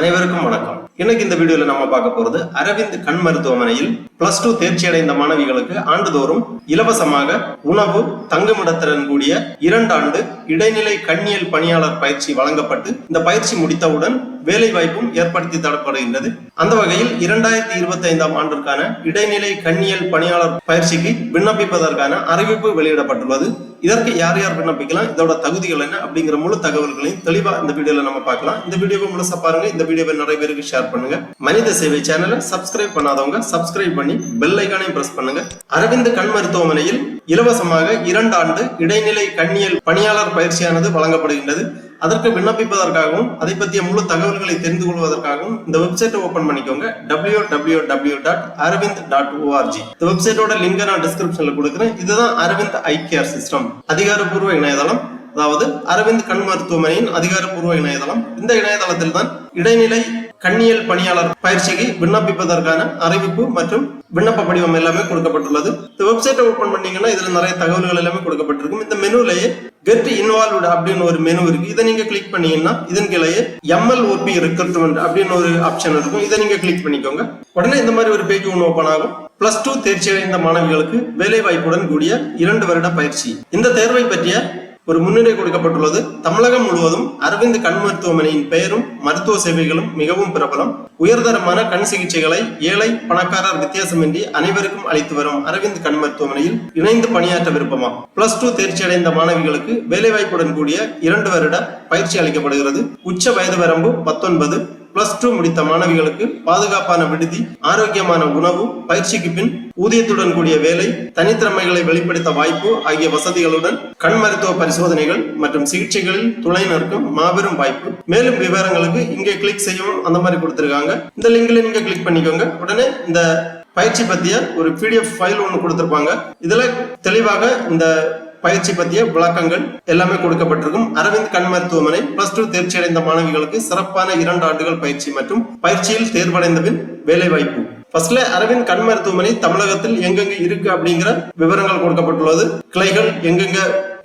அனைவருக்கும் வணக்கம். இன்னைக்கு இந்த வீடியோல நம்ம பார்க்க போறது அரவிந்த் கண் மருத்துவமனையில் பிளஸ் டூ தேர்ச்சி அடைந்த மாணவிகளுக்கு ஆண்டுதோறும் இலவசமாக உணவு தங்குமிடத்துடன் கூடிய இரண்டு ஆண்டு இடைநிலை கண்ணியல் பணியாளர் பயிற்சி வழங்கப்பட்டு இந்த பயிற்சி முடித்தவுடன் வேலை வாய்ப்பும் ஏற்படுத்தி தரப்படுகின்றது. அந்த வகையில் இரண்டாயிரத்தி இருபத்தி ஐந்தாம் ஆண்டிற்கான இடைநிலை கண்ணியல் பணியாளர் பயிற்சிக்கு விண்ணப்பிப்பதற்கான அறிவிப்பு வெளியிடப்பட்டுள்ளது. இதற்கு யார் யார் விண்ணப்பிக்கலாம் இதோட தகுதிகள் என்ன அப்படிங்கிற முழு தகவல்களையும் தெளிவா இந்த வீடியோல நம்ம பார்க்கலாம். இந்த வீடியோவை முழுசா பாருங்க இந்த வீடியோவை நிறைய பேருக்கு ஷேர் பண்ணுங்க. மனித சேவை சேனலை சப்ஸ்கிரைப் பண்ணாதவங்க சப்ஸ்கிரைப் பண்ணி பெல் ஐக்கானையும் பிரஸ் பண்ணுங்க. அரவிந்த் கண் மருத்துவமனையில் இலவசமாக இரண்டு ஆண்டு இடைநிலை கண்ணியல் பணியாளர் பயிற்சியானது வழங்கப்படுகின்றது. அதற்கு விண்ணப்பிப்பதற்காகவும் அதை பற்றிய முழு தகவல்களை தெரிந்து கொள்வதற்காகவும் இந்த வெப்சைட்டை ஓபன் பண்ணிக்கோங்க. W W W dot Aravind dot ORG இந்த வெப்சைட்டோட லிங்கை நான் டிஸ்கிரிப்ஷன்ல கொடுக்குறேன். இதுதான் அரவிந்த் ஐ கேர் சிஸ்டம் அதிகாரப்பூர்வ இணையதளம். அதாவது அரவிந்த் கண் மருத்துவமனையின் அதிகாரப்பூர்வ இணையதளம். இந்த இணையதளத்தில் தான் இடைநிலை கண்ணியல் பணியாளர் பயிற்சிக்கு விண்ணப்பிப்பதற்கான அறிவிப்பு மற்றும் விண்ணப்ப படிவம் எல்லாமே கொடுக்கப்பட்டுள்ளது. இந்த வெப்சைட்டை ஓபன் பண்ணீங்கன்னா இதுல நிறைய தகவல்கள் எல்லாமே கொடுக்கப்பட்டிருக்கும். இந்த மெனுலயே கெட் இன்வால்வ்டு அப்படின்னு ஒரு மெனு இருக்கு. இதை நீங்க கிளிக் பண்ணீங்கன்னா இதன் கீழே எம்எல்ஓபி ரெக்ரூட்மெண்ட் அப்படின்னு ஒரு ஆப்ஷன் இருக்கும். இதை நீங்க கிளிக் பண்ணிக்கோங்க. உடனே இந்த மாதிரி ஒரு பேஜ் ஒன்று ஓப்பன் ஆகும். பிளஸ் டூ தேர்ச்சி அடைந்த மாணவிகளுக்கு வேலை வாய்ப்புடன் கூடிய இரண்டு வருட பயிற்சி. இந்த தேர்வை பற்றிய ஒரு முன்னுரை கொடுக்கப்பட்டுள்ளது. தமிழகம் முழுவதும் அரவிந்த் கண் மருத்துவமனையின் பெயரும் மருத்துவ சேவைகளும் மிகவும் பிரபலம். உயர்தரமான கண் சிகிச்சைகளை ஏழை பணக்காரர் வித்தியாசமின்றி அனைவருக்கும் அளித்து வரும் அரவிந்த் கண் மருத்துவமனையில் இணைந்து பணியாற்ற விருப்பமா? பிளஸ் டூ தேர்ச்சி அடைந்த மாணவிகளுக்கு வேலைவாய்ப்புடன் கூடிய இரண்டு வருட பயிற்சி அளிக்கப்படுகிறது. உச்ச வயது வரம்பு பத்தொன்பது பிளஸ் டூ முடித்த மாணவிகளுக்கு பாதுகாப்பான விடுதி ஆரோக்கியமான உணவு பயிற்சிக்கு பின் ஊதியத்துடன் கூடிய வேலை தனித்திறமைகளை வெளிப்படுத்த வாய்ப்பு ஆகிய வசதிகளுடன் கண் மருத்துவ பரிசோதனைகள் மற்றும் சிகிச்சைகளில் துணை நிற்கும் மாபெரும் வாய்ப்பு. மேலும் விவரங்களுக்கு இங்கே கிளிக் செய்யவும் அந்த மாதிரி கொடுத்திருக்காங்க. இந்த லிங்க்ல நீங்க கிளிக் பண்ணிக்கோங்க. உடனே இந்த பயிற்சி பத்திய ஒரு பிடிஎஃப் ஃபைல் ஒன்று கொடுத்திருப்பாங்க. இதுல தெளிவாக இந்த பயிற்சி பற்றிய விளக்கங்கள் எல்லாமே கொடுக்கப்பட்டிருக்கும். அரவிந்த் கண் மருத்துவமனை பிளஸ் டூ தேர்ச்சி அடைந்த மாணவிகளுக்கு சிறப்பான இரண்டு ஆண்டுகள் பயிற்சி மற்றும் பயிற்சியில் தேர்வடைந்த பின் வேலை வாய்ப்பு ஃபர்ஸ்ட்ல அரவிந்த் கண் மருத்துவமனை தமிழகத்தில் எங்கெங்க இருக்கு அப்படிங்கிற விவரங்கள் கொடுக்கப்பட்டுள்ளது. கிளைகள் எங்கெங்க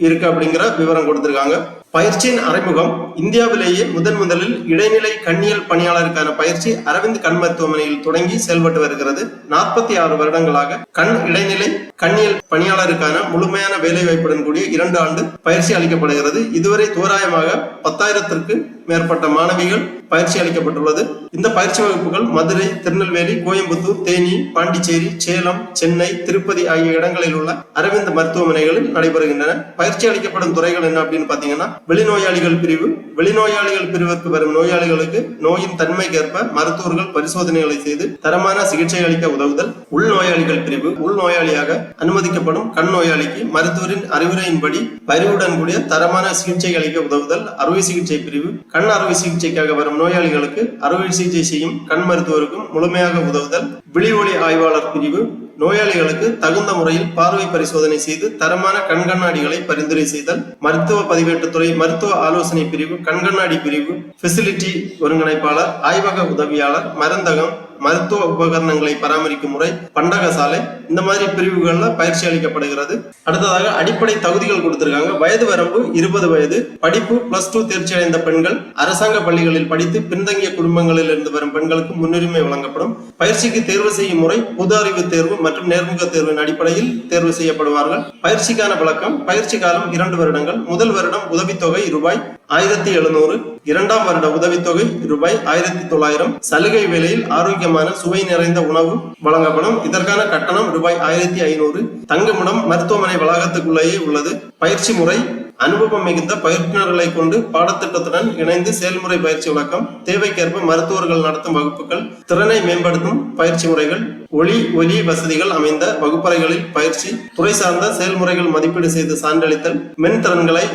இருக்கு அப்படிங்கிற விவரம் கொடுத்திருக்காங்க. பயிற்சியின் அறிமுகம். இந்தியாவிலேயே முதன் முதலில் இடைநிலை கண்ணியல் பணியாளருக்கான பயிற்சி அரவிந்த் கண் மருத்துவமனையில் தொடங்கி செயல்பட்டு வருகிறது. நாற்பத்தி ஆறு வருடங்களாக கண் இடைநிலை கண்ணியல் பணியாளருக்கான முழுமையான வேலை வாய்ப்புடன் கூடிய இரண்டு ஆண்டு பயிற்சி அளிக்கப்படுகிறது. இதுவரை தோராயமாக பத்தாயிரத்திற்கு மேற்பட்ட மாணவிகள் பயிற்சி அளிக்கப்பட்டுள்ளது. இந்த பயிற்சி வகுப்புகள் மதுரை திருநெல்வேலி கோயம்புத்தூர் தேனி பாண்டிச்சேரி சேலம் சென்னை திருப்பதி ஆகிய இடங்களில் உள்ள அரவிந்த் மருத்துவமனைகளில் நடைபெறுகின்றன. பயிற்சி அளிக்கப்படும் துறைகள் என்ன அப்படின்னு பாத்தீங்கன்னா வெளிநோயாளிகள் பிரிவு வெளிநோயாளிகள் பிரிவிற்கு வரும் நோயாளிகளுக்கு நோயின் தன்மைக்கேற்ப மருத்துவர்கள் பரிசோதனைகளை செய்து தரமான சிகிச்சை அளிக்க உதவுதல் உள்நோயாளிகள் பிரிவு உள்நோயாளியாக அனுமதிக்கப்படும் கண் நோயாளிக்கு மருத்துவரின் அறிவுரையின்படி பரிவுடன் கூடிய தரமான சிகிச்சை அளிக்க உதவுதல் அறுவை சிகிச்சை பிரிவு கண் அறுவை சிகிச்சைக்காக வரும் நோயாளிகளுக்கு அறுவை சிகிச்சை செய்யும் கண் மருத்துவருக்கும் முழுமையாக உதவுதல் விழி ஒளி ஆய்வாளர் பிரிவு நோயாளிகளுக்கு தகுந்த முறையில் பார்வை பரிசோதனை செய்து தரமான கண்கண்ணாடிகளை பரிந்துரை செய்தல் மருத்துவ பதிவேட்டுத்துறை மருத்துவ ஆலோசனை பிரிவு கண்கண்ணாடி பிரிவு ஃபெசிலிட்டி ஒருங்கிணைப்பாளர் ஆய்வக உதவியாளர் மருந்தகம் மருத்துவ உபகரணங்களை பராமரிக்கும் முறை பண்டக சாலை இந்த மாதிரி பிரிவுகள்ல பயிற்சி அளிக்கப்படுகிறது. அடுத்ததாக அடிப்படை தகுதிகள் கொடுத்திருக்காங்க. வயது வரம்பு இருபது வயது படிப்பு பிளஸ் டூ தேர்ச்சி அடைந்த பெண்கள் அரசாங்க பள்ளிகளில் படித்து பின்தங்கிய குடும்பங்களில் இருந்து வரும் பெண்களுக்கு முன்னுரிமை வழங்கப்படும். பயிற்சிக்கு தேர்வு செய்யும் முறை பொது அறிவு தேர்வு மற்றும் நேர்முக தேர்வின் அடிப்படையில் தேர்வு செய்யப்படுவார்கள். பயிற்சிக்கான விளக்கம் பயிற்சி காலம் இரண்டு வருடங்கள் முதல் வருடம் உதவித்தொகை ரூபாய் ஆயிரத்தி எழுநூறு இரண்டாம் வருட உதவித்தொகை ரூபாய் ஆயிரத்தி தொள்ளாயிரம். சலுகை விலையில் ஆரோக்கியமான சுவை நிறைந்த உணவு வழங்கப்படும். இதற்கான கட்டணம் ரூபாய் ஆயிரத்தி ஐநூறு. தங்குமிடம் மருத்துவமனை வளாகத்துக்குள்ளேயே உள்ளது. பயிற்சி முறை அனுபவம் மிகுந்த பயிற்றுனர்களை கொண்டு பாடத்திட்டத்துடன் இணைந்து செயல்முறை பயிற்சி விளக்கம் தேவைக்கேற்ப மருத்துவர்கள் நடத்தும் வகுப்புகள் திறனை மேம்படுத்தும் பயிற்சி முறைகள் ஒளி ஒலி வசதிகள் அமைந்த வகுப்பறைகளில் பயிற்சி துறை சார்ந்த செயல்முறைகள் மதிப்பீடு செய்து சான்றளித்தல் மென் திறன்களை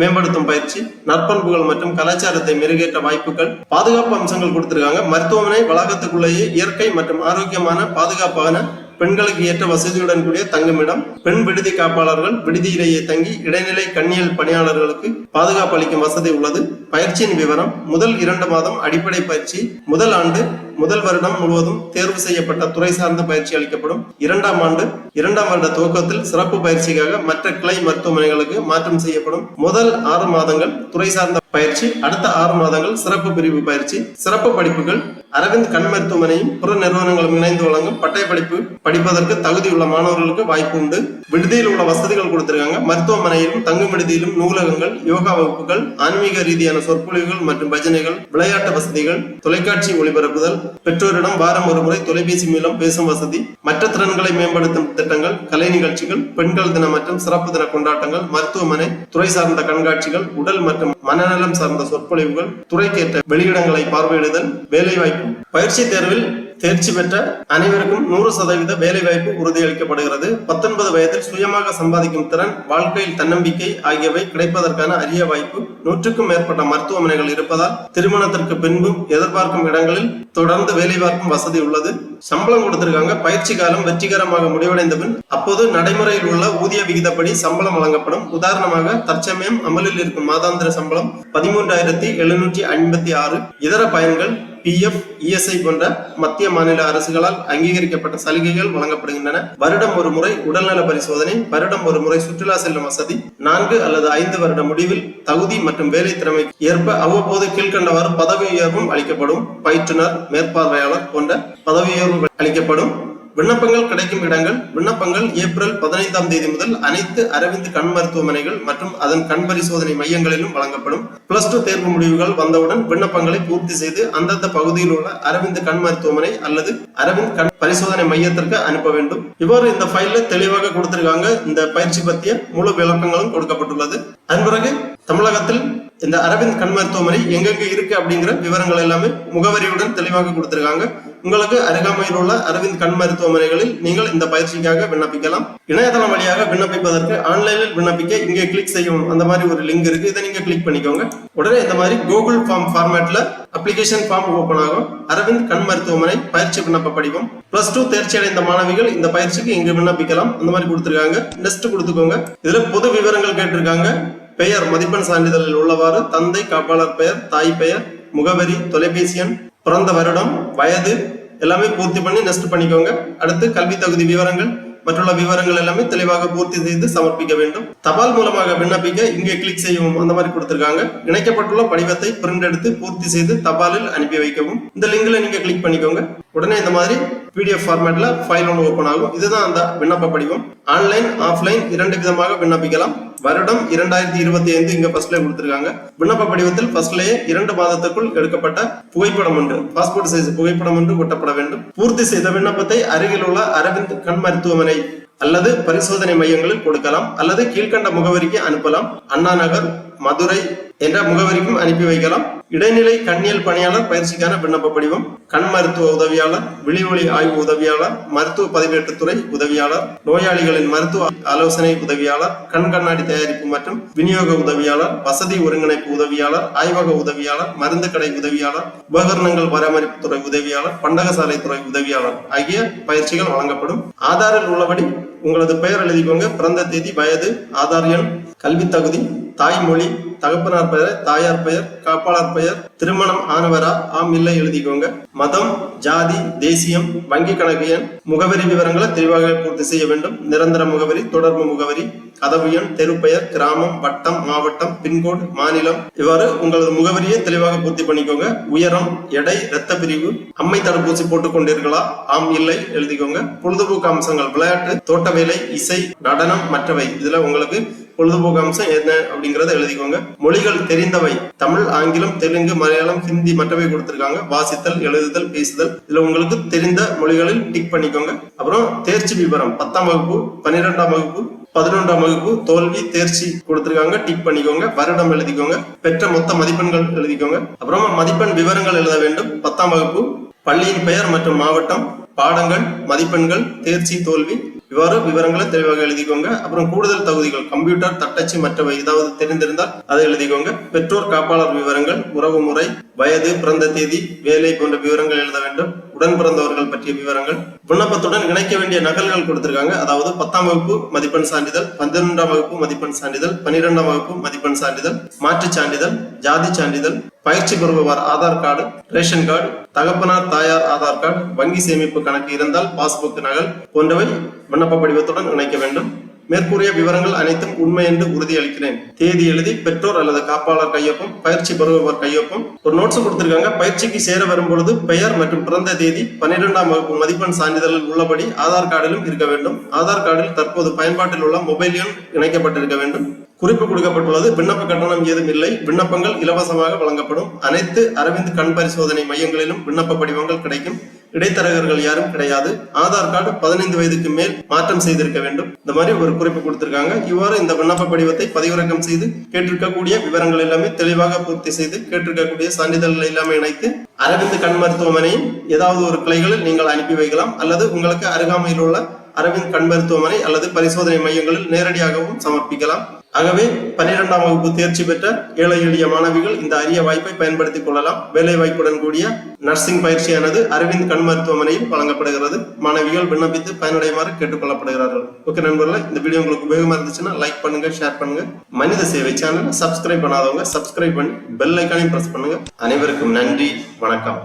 மேம்படுத்தும் பயிற்சி நற்பண்புகள் மற்றும் கலாச்சாரத்தை மெருகேற்ற வாய்ப்புகள் பாதுகாப்பு அம்சங்கள் கொடுத்திருக்காங்க. மருத்துவமனை வளாகத்துக்குள்ளேயே இயற்கை மற்றும் ஆரோக்கியமான பாதுகாப்பான பெண்களுக்கு ஏற்ற வசதியுடன் கூடிய தங்குமிடம் பெண் விடுதி காப்பாளர்கள் விடுதியிலேயே தங்கி இடைநிலை கண்ணியல் பணியாளர்களுக்கு பாதுகாப்பு அளிக்கும் வசதி உள்ளது. பயிற்சியின் விவரம் முதல் இரண்டு மாதம் அடிப்படை பயிற்சி முதல் ஆண்டு முதல் வருடம் முழுவதும் தேர்வு செய்யப்பட்ட துறை சார்ந்த பயிற்சி அளிக்கப்படும். இரண்டாம் ஆண்டு இரண்டாம் வருட துவக்கத்தில் சிறப்பு பயிற்சிக்காக மற்ற கிளை மருத்துவமனைகளுக்கு மாற்றம் செய்யப்படும் முதல் ஆறு மாதங்கள் துறை சார்ந்த பயிற்சி அடுத்த ஆறு மாதங்கள் சிறப்பு பிரிவு பயிற்சி சிறப்பு படிப்புகள் அரவிந்த் கண் மருத்துவமனையும் புற நிறுவனங்களும் இணைந்து வழங்கும் பட்டய படிப்பு படிப்பதற்கு தகுதியுள்ள மாணவர்களுக்கு வாய்ப்பு உண்டு. விடுதியில் உள்ள வசதிகள் கொடுத்திருக்காங்க. மருத்துவமனையிலும் தங்கும் விடுதியிலும் நூலகங்கள் யோகா வகுப்புகள் ஆன்மீக ரீதியான சொற்பொழிவுகள் மற்றும் பஜனைகள் விளையாட்டு வசதிகள் தொலைக்காட்சி ஒளிபரப்புதல் பெற்றோரிடம் வாரம் ஒரு முறை தொலைபேசி மூலம் பேசும் வசதி மற்ற திறன்களை மேம்படுத்தும் திட்டங்கள் கலை நிகழ்ச்சிகள் பெண்கள் தின மற்றும் சிறப்பு தின கொண்டாட்டங்கள் மருத்துவமனை துறை சார்ந்த கண்காட்சிகள் உடல் மற்றும் மனநலம் சார்ந்த சொற்பொழிவுகள் துறைக்கேற்ற வெளியிடங்களை பார்வையிடுதல் வேலைவாய்ப்பு. பயிற்சி தேர்வில் தேர்ச்சி பெற்ற அனைவருக்கும் நூறு சதவீத வேலைவாய்ப்பு உறுதியளிக்கப்படுகிறது. பத்தொன்பது வயதில் சுயமாக சம்பாதிக்கும் திறன் வாழ்க்கையில் தன்னம்பிக்கை ஆகியவை கிடைப்பதற்கான அரிய வாய்ப்பு. நூற்றுக்கும் மேற்பட்ட மருத்துவமனைகள் இருப்பதால் திருமணத்திற்கு பின்பும் எதிர்பார்க்கும் இடங்களில் தொடர்ந்து வேலை பார்க்கும் வசதி உள்ளது. சம்பளம் கொடுத்திருக்காங்க. பயிற்சி காலம் வெற்றிகரமாக முடிவடைந்த பின் அப்போது நடைமுறையில் உள்ள ஊதிய விகிதப்படி சம்பளம் வழங்கப்படும். உதாரணமாக தற்சமயம் அமலில் இருக்கும் மாதாந்திர சம்பளம் பதிமூன்றாயிரத்தி எழுநூற்றி ஐம்பத்தி ஆறு. இதர பயன்கள் பிஎஃப் இஎஸ்ஐ போன்ற மத்திய மாநில அரசுகளால் அங்கீகரிக்கப்பட்ட சலுகைகள் வழங்கப்படுகின்றன. வருடம் ஒரு முறை உடல்நல பரிசோதனை வருடம் ஒரு முறை சுற்றுலா செல்லும் வசதி நான்கு அல்லது ஐந்து வருட முடிவில் தகுதி மற்றும் வேலை திறமைக்கு ஏற்ப அவ்வப்போது கீழ்கண்டவாறு பதவி உயர்வும் அளிக்கப்படும் பயிற்றுனர் மேற்பார்வையாளர் போன்ற பதவி உயர்வு அளிக்கப்படும். விண்ணப்பங்கள் கிடைக்கும் இடங்கள் விண்ணப்பங்கள் ஏப்ரல் பதினைந்தாம் தேதி முதல் அனைத்து அரவிந்த் கண் மருத்துவமனைகள் மற்றும் அதன் கண் பரிசோதனை மையங்களிலும் வழங்கப்படும். பிளஸ் டூ தேர்வு முடிவுகள் வந்தவுடன் விண்ணப்பங்களை பூர்த்தி செய்து அந்தந்த பகுதியில் உள்ள அரவிந்த் கண் மருத்துவமனை அல்லது அரவிந்த் கண் பரிசோதனை மையத்திற்கு அனுப்ப வேண்டும். இவ்வாறு இந்த ஃபைல்ல தெளிவாக கொடுத்திருக்காங்க. இந்த பயிற்சி பற்றிய முழு விளக்கங்களும் கொடுக்கப்பட்டுள்ளது. அதன் பிறகு தமிழகத்தில் இந்த அரவிந்த் கண் மருத்துவமனை எங்கெங்க இருக்கு அப்படிங்கிற விவரங்கள் எல்லாமே முகவரியுடன் தெளிவாக கொடுத்திருக்காங்க. உங்களுக்கு அருகாமையில் உள்ள அரவிந்த் கண் மருத்துவமனைகளில் நீங்கள் இந்த பயிற்சிக்காக விண்ணப்பிக்கலாம். இணையதளம் வழியாக விண்ணப்பிப்பதற்கு ஆன்லைனில் விண்ணப்பிக்க இங்கே கிளிக் செய்யும் அந்த மாதிரி ஒரு லிங்க் இருக்கு. இதை நீங்க கிளிக் பண்ணிக்கோங்க. உடனே இந்த மாதிரி கூகுள் ஃபார்ம் ஃபார்மேட்ல அப்ளிகேஷன் ஃபார்ம் ஓபன் ஆகும். அரவிந்த் கண் மருத்துவமனை பயிற்சி விண்ணப்ப படிவம். பிளஸ் டூ தேர்ச்சி அடைந்த மாணவிகள் இந்த பயிற்சிக்கு இங்கு விண்ணப்பிக்கலாம். அந்த மாதிரி கொடுத்துருக்காங்க. நெக்ஸ்ட் கொடுத்துக்கோங்க. இதுல பொது விவரங்கள் கேட்டிருக்காங்க. பெயர் மதிப்பெண் சான்றிதழில் உள்ளவாறு தந்தை காப்பாளர் பெயர் தாய் பெயர் முகவரி தொலைபேசி எண் பிறந்த வருடம் வயது எல்லாமே பூர்த்தி பண்ணி நெஸ்ட் பண்ணிக்கோங்க. அடுத்து கல்வி தகுதி விவரங்கள் மற்றுள்ள விவரங்கள் எல்லாமே தெளிவாக பூர்த்தி செய்து சமர்ப்பிக்க வேண்டும். தபால் மூலமாக விண்ணப்பிக்க இங்கே கிளிக் செய்யவும் அந்த மாதிரி கொடுத்திருக்காங்க. இணைக்கப்பட்டுள்ள படிவத்தை பிரிண்ட் எடுத்து பூர்த்தி செய்து தபாலில் அனுப்பி வைக்கவும். இந்த லிங்க்ல நீங்க கிளிக் பண்ணிக்கோங்க. உடனே இந்த மாதிரி பிடிஎஃப் ஃபார்மேட்ல ஃபைல் ஒன்று ஓப்பன் ஆகும். இதுதான் அந்த விண்ணப்ப படிவம். ஆன்லைன் ஆஃப்லைன் இரண்டு விதமாக விண்ணப்பிக்கலாம். வருடம் இரண்டாயிரத்தி இருபத்தி ஐந்து இங்க ஃபர்ஸ்ட்ல கொடுத்திருக்காங்க. விண்ணப்ப படிவத்தில் ஃபர்ஸ்ட்லயே இரண்டு மாதத்துக்குள் எடுக்கப்பட்ட புகைப்படம் ஒன்று பாஸ்போர்ட் சைஸ் புகைப்படம் ஒன்று ஒட்டப்பட வேண்டும். பூர்த்தி செய்த விண்ணப்பத்தை அருகில் உள்ள அரவிந்த் கண் மருத்துவமனை அல்லது பரிசோதனை மையங்களில் கொடுக்கலாம் அல்லது கீழ்கண்ட முகவரிக்கு அனுப்பலாம். அண்ணா நகர் மதுரை என்ற முகவரிக்கும் அனுப்பி வைக்கலாம். இடைநிலை கண்ணியல் பணியாளர் பயிற்சிக்கான விண்ணப்ப படிவம் கண் மருத்துவ உதவியாளர் விழிவொளி ஆய்வு உதவியாளர் மருத்துவ பதிவேட்டுத்துறை உதவியாளர் நோயாளிகளின் மருத்துவ ஆலோசனை உதவியாளர் கண் கண்ணாடி தயாரிப்பு மற்றும் விநியோக உதவியாளர் வசதி ஒருங்கிணைப்பு உதவியாளர் ஆய்வக உதவியாளர் மருந்து கடை உதவியாளர் உபகரணங்கள் பராமரிப்பு துறை உதவியாளர் பண்டகசாலை துறை உதவியாளர் ஆகிய பயிற்சிகள் வழங்கப்படும். ஆதாரில் உள்ளபடி உங்களது பெயர் எழுதிக்கோங்க. பிறந்த தேதி வயது ஆதார் எண் கல்வி தகுதி தாய்மொழி தகப்பனார் பெயர் தாயார் பெயர் காப்பாளர் பெயர் திருமணம் ஆனவரா? ஆம் இல்லை எழுதிக்கோங்க. மதம் ஜாதி தேசியம் வங்கி கணக்கு எண் முகவரி விவரங்களை தெளிவாக பூர்த்தி செய்ய வேண்டும். நிரந்தர முகவரி தொடர்பு முகவரி கதவு எண் தெரு பெயர் கிராமம் வட்டம் மாவட்டம் பின்கோடு மாநிலம். இவ்வாறு உங்களது முகவரியை தெளிவாக பூர்த்தி பண்ணிக்கோங்க. உயரம் எடை இரத்த பிரிவு அம்மை தடுப்பூசி போட்டுக் கொண்டீர்களா ஆம் இல்லை எழுதிக்கோங்க. பொழுதுபோக்கு அம்சங்கள் விளையாட்டு தோட்ட வேலை இசை நடனம் மற்றவை. இதுல உங்களுக்கு பொழுதுபோக்கு அம்சம் என்ன அப்படிங்கறத எழுதிக்கோங்க. மொழிகள் தெரிந்தவை. தமிழ் ஆங்கிலம் தெலுங்கு மலையாளம் ஹிந்தி மற்றவை கொடுத்திருக்காங்க. வாசித்தல் எழுதுதல் பேசுதல். இதுல உங்களுக்கு தெரிந்த மொழிகளில் டிக் பண்ணிக்கோங்க. அப்புறம் தேர்ச்சி விவரம். பத்தாம் வகுப்பு பன்னிரெண்டாம் வகுப்பு பதினொன்றாம் வகுப்பு தோல்வி தேர்ச்சி கொடுத்திருக்காங்க. டிக் பண்ணிக்கோங்க. வருடம் எழுதிக்கோங்க. பெற்ற மொத்த மதிப்பெண்கள் எழுதிக்கோங்க. அப்புறமா மதிப்பெண் விவரங்கள் எழுத வேண்டும். பத்தாம் வகுப்பு பள்ளியின் பெயர் மற்றும் மாவட்டம் பாடங்கள் மதிப்பெண்கள் தேர்ச்சி தோல்வி இவ்வாறு விவரங்களை தெளிவாக எழுதிக்கோங்க. அப்புறம் கூடுதல் தகுதிகள் கம்ப்யூட்டர் தட்டச்சு மற்றவை ஏதாவது தெரிந்திருந்தால் அதை எழுதிக்கோங்க. பெற்றோர் காப்பாளர் விவரங்கள் உறவு முறை வயது பிறந்த தேதி வேலை போன்ற விவரங்கள் எழுத வேண்டும். உடன் பிறந்தவர்கள் பற்றிய விவரங்கள். விண்ணப்பத்துடன் இணைக்க வேண்டிய நகல்கள் கொடுத்திருக்காங்க. அதாவது பத்தாம் வகுப்பு மதிப்பெண் சான்றிதழ் பன்னிரெண்டாம் வகுப்பு மதிப்பெண் சான்றிதழ் பன்னிரெண்டாம் வகுப்பு மதிப்பெண் சான்றிதழ் மாற்றுச் சான்றிதழ் ஜாதி சான்றிதழ் பயிற்சி பெறுபவர் ஆதார் கார்டு ரேஷன் கார்டு தகப்பனார் தாயார் ஆதார் கார்டு வங்கி சேமிப்பு கணக்கு இருந்தால் பாஸ்புக் நகல் போன்றவை விண்ணப்ப படிவத்துடன் இணைக்க வேண்டும். மேற்கூறிய விவரங்கள் அனைத்தும் உண்மை என்று உறுதியளிக்கிறேன். தேதி எழுதி பெற்றோர் அல்லது காப்பாளர் கையொப்பம் பயிற்சி பெறுபவர் கையொப்பம். ஒரு நோட்ஸ் கொடுத்திருக்காங்க. பயிற்சிக்கு சேர வரும் பொழுது பெயர் மற்றும் பிறந்த தேதி பன்னிரெண்டாம் வகுப்பு மதிப்பெண் சான்றிதழில் உள்ளபடி ஆதார் கார்டிலும் இருக்க வேண்டும். ஆதார் கார்டில் தற்போது பயன்பாட்டில் உள்ள மொபைல் எண் இணைக்கப்பட்டிருக்க வேண்டும். குறிப்பு கொடுக்கப்பட்டுள்ளது. விண்ணப்ப கட்டணம் ஏதும் இல்லை. விண்ணப்பங்கள் இலவசமாக வழங்கப்படும். அனைத்து அரவிந்த் கண் பரிசோதனை மையங்களிலும் விண்ணப்ப படிவங்கள் கிடைக்கும். இடைத்தரகர்கள் யாரும் கிடையாது. ஆதார் கார்டு பதினைந்து வயதுக்கு மேல் மாற்றம் செய்திருக்க வேண்டும். இந்த மாதிரி ஒரு குறிப்பு கொடுத்திருக்காங்க. இவ்வாறு இந்த விண்ணப்ப படிவத்தை பதிவிறக்கம் செய்து கேட்டிருக்கக்கூடிய விவரங்கள் எல்லாமே தெளிவாக பூர்த்தி செய்து கேட்டிருக்கக்கூடிய சான்றிதழ்கள் எல்லாமே இணைத்து அரவிந்த் கண் மருத்துவமனையின் ஏதாவது ஒரு கிளைகளில் நீங்கள் அனுப்பி வைக்கலாம். அல்லது உங்களுக்கு அருகாமையில் உள்ள அரவிந்த் கண் மருத்துவமனை அல்லது பரிசோதனை மையங்களில் நேரடியாகவும் சமர்ப்பிக்கலாம். ஆகவே பன்னிரெண்டாம் வகுப்பு தேர்ச்சி பெற்ற ஏழை எளிய மாணவிகள் இந்த அரிய வாய்ப்பை பயன்படுத்திக் கொள்ளலாம். வேலை வாய்ப்புடன் கூடிய நர்சிங் பயிற்சியானது அரவிந்த் கண் மருத்துவமனையில் வழங்கப்படுகிறது. மாணவிகள் விண்ணப்பித்து பயனடையுமாறு கேட்டுக்கொள்ளப்படுகிறார்கள். ஓகே நண்பர்களே இந்த வீடியோ உங்களுக்கு உபயோகமா இருந்துச்சுன்னா லைக் பண்ணுங்க ஷேர் பண்ணுங்க. மனித சேவை சேனலை சப்ஸ்கிரைப் பண்ணாதவங்க சப்ஸ்கிரைப் பண்ணி பெல் ஐக்கானையும் பிரஸ் பண்ணுங்க. அனைவருக்கும் நன்றி வணக்கம்.